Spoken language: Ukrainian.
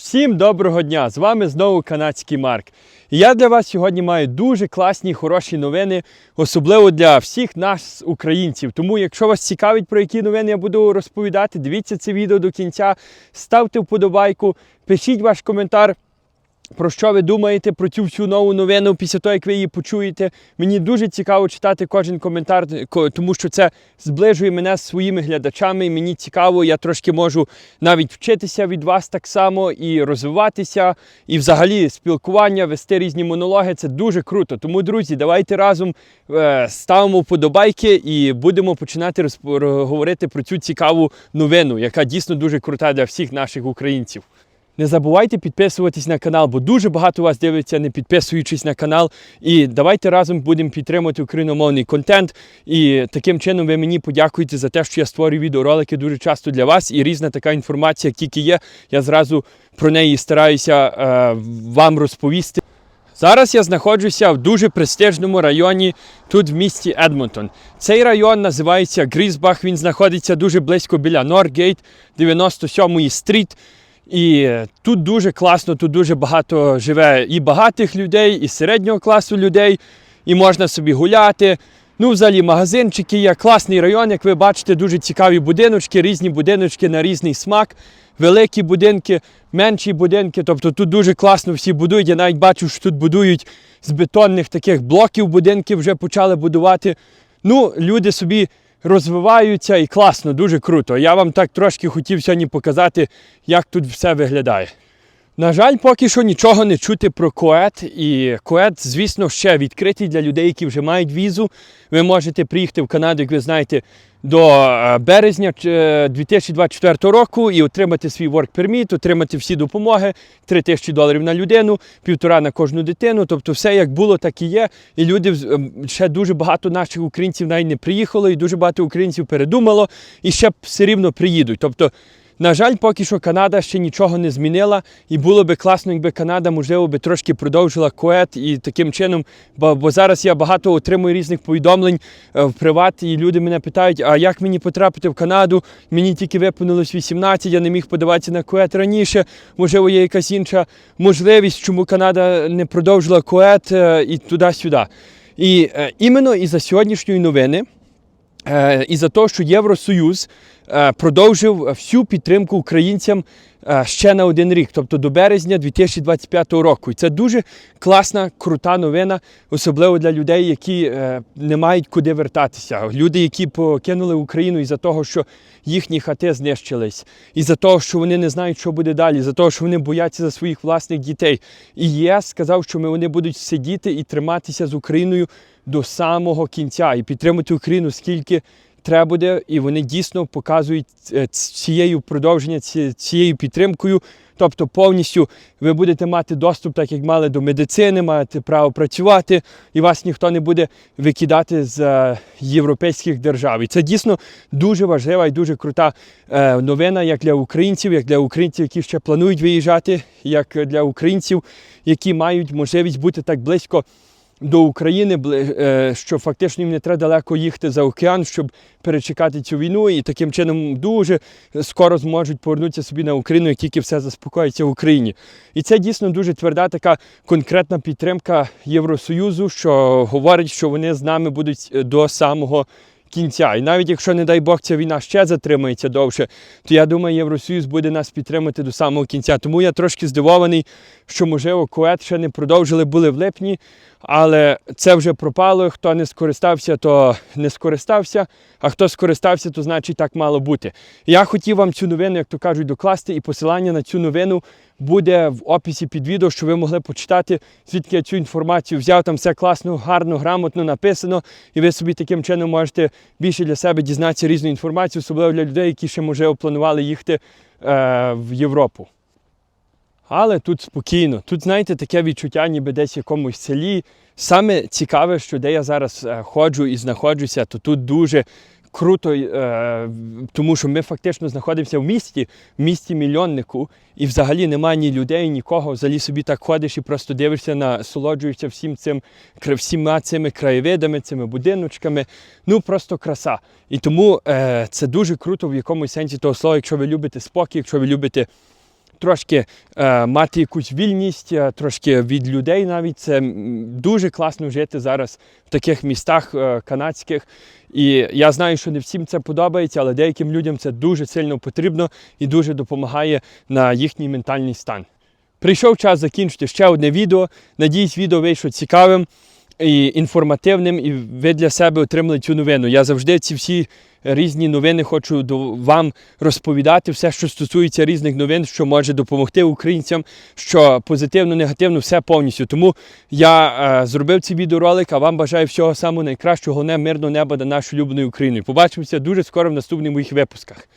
Всім доброго дня! З вами знову канадський Марк. І я для вас сьогодні маю дуже класні хороші новини, особливо для всіх нас, українців. Тому, якщо вас цікавить, про які новини я буду розповідати, дивіться це відео до кінця, ставте вподобайку, пишіть ваш коментар. Про що ви думаєте про цю всю нову новину після того, як ви її почуєте? Мені дуже цікаво читати кожен коментар, ко- тому що це зближує мене з своїми глядачами. І мені цікаво, я трошки можу навіть вчитися від вас так само і розвиватися, і взагалі спілкування, вести різні монологи. Це дуже круто. Тому, друзі, давайте разом е, ставимо вподобайки і будемо починати говорити про цю цікаву новину, яка дійсно дуже крута для всіх наших українців. Не забувайте підписуватись на канал, бо дуже багато вас дивиться, не підписуючись на канал. І давайте разом будемо підтримувати україномовний контент. І таким чином ви мені подякуєте за те, що я створюю відеоролики дуже часто для вас. І різна така інформація, як тільки є, я зразу про неї стараюся е, вам розповісти. Зараз я знаходжуся в дуже престижному районі тут в місті Едмонтон. Цей район називається Грізбах. Він знаходиться дуже близько біля Норгейт, 97-ї стріт. І тут дуже класно, тут дуже багато живе і багатих людей, і середнього класу людей, і можна собі гуляти. Ну, взагалі, магазинчики є, класний район, як ви бачите, дуже цікаві будиночки, різні будиночки на різний смак, великі будинки, менші будинки. Тобто тут дуже класно всі будують. Я навіть бачу, що тут будують з бетонних таких блоків будинки вже почали будувати. Ну, люди собі розвиваються і класно, дуже круто. Я вам так трошки хотів сьогодні показати, як тут все виглядає. На жаль, поки що нічого не чути про Коет. І Коет, звісно, ще відкритий для людей, які вже мають візу. Ви можете приїхати в Канаду, як ви знаєте, до е, березня е, 2024 року і отримати свій work permit, отримати всі допомоги, 3 тисячі доларів на людину, півтора на кожну дитину. Тобто все як було, так і є. І люди ем, ще дуже багато наших українців навіть не приїхало, і дуже багато українців передумало і ще все рівно приїдуть. Тобто на жаль, поки що Канада ще нічого не змінила, і було би класно, якби Канада, можливо, би трошки продовжила коет і таким чином, бо, бо зараз я багато отримую різних повідомлень е, в приват, і люди мене питають, а як мені потрапити в Канаду? Мені тільки виповнилось 18, я не міг подаватися на коет раніше. Можливо, є якась інша можливість, чому Канада не продовжила коет е, і туди-сюди. І е, іменно із-за сьогоднішньої новини. Е, і за те, що Євросоюз е, продовжив всю підтримку українцям е, ще на один рік, тобто до березня 2025 року. І це дуже класна, крута новина, особливо для людей, які е, не мають куди вертатися. Люди, які покинули Україну із-за того, що їхні хати знищились, із-за того, що вони не знають, що буде далі, із-за того, що вони бояться за своїх власних дітей. І ЄС сказав, що вони будуть сидіти і триматися з Україною до самого кінця і підтримати Україну скільки треба буде, і вони дійсно показують е, цією продовження, цією підтримкою. Тобто повністю ви будете мати доступ, так як мали до медицини, маєте право працювати, і вас ніхто не буде викидати з е, європейських держав. І це дійсно дуже важлива і дуже крута е, новина, як для українців, як для українців, які ще планують виїжджати, як для українців, які мають можливість бути так близько до України, е, що фактично їм не треба далеко їхати за океан, щоб перечекати цю війну, і таким чином дуже скоро зможуть повернутися собі на Україну, як тільки все заспокоїться в Україні. І це дійсно дуже тверда така конкретна підтримка Євросоюзу, що говорить, що вони з нами будуть е, до самого. Кінця, і навіть якщо, не дай Бог, ця війна ще затримається довше, то я думаю, Євросоюз буде нас підтримати до самого кінця. Тому я трошки здивований, що можливо Кует ще не продовжили, були в липні, але це вже пропало. Хто не скористався, то не скористався. А хто скористався, то значить так мало бути. Я хотів вам цю новину, як то кажуть, докласти, і посилання на цю новину буде в описі під відео, щоб ви могли почитати, звідки я цю інформацію взяв. Там все класно, гарно, грамотно написано, і ви собі таким чином можете більше для себе дізнатися різну інформацію, особливо для людей, які ще можливо планували їхати е, в Європу. Але тут спокійно. Тут, знаєте, таке відчуття, ніби десь в якомусь селі. Саме цікаве, що де я зараз е, ходжу і знаходжуся, то тут дуже круто, е, тому що ми фактично знаходимося в місті, в місті мільйоннику, і взагалі немає ні людей, нікого. Взагалі собі так ходиш і просто дивишся, насолоджуєшся всім цим, всіма цими краєвидами, цими будиночками. Ну просто краса. І тому е, це дуже круто в якомусь сенсі того слова, якщо ви любите спокій, якщо ви любите трошки е, мати якусь вільність, е, трошки від людей навіть. Це дуже класно жити зараз в таких містах е, канадських. І я знаю, що не всім це подобається, але деяким людям це дуже сильно потрібно і дуже допомагає на їхній ментальний стан. Прийшов час закінчити ще одне відео. Надіюсь, відео вийшло цікавим і інформативним, і ви для себе отримали цю новину. Я завжди ці всі різні новини хочу до вам розповідати, все, що стосується різних новин, що може допомогти українцям, що позитивно, негативно, все повністю. Тому я е, зробив цей відеоролик, а вам бажаю всього самого найкращого, головне мирного неба над нашою улюбленою Україною. Побачимося дуже скоро в наступних моїх випусках.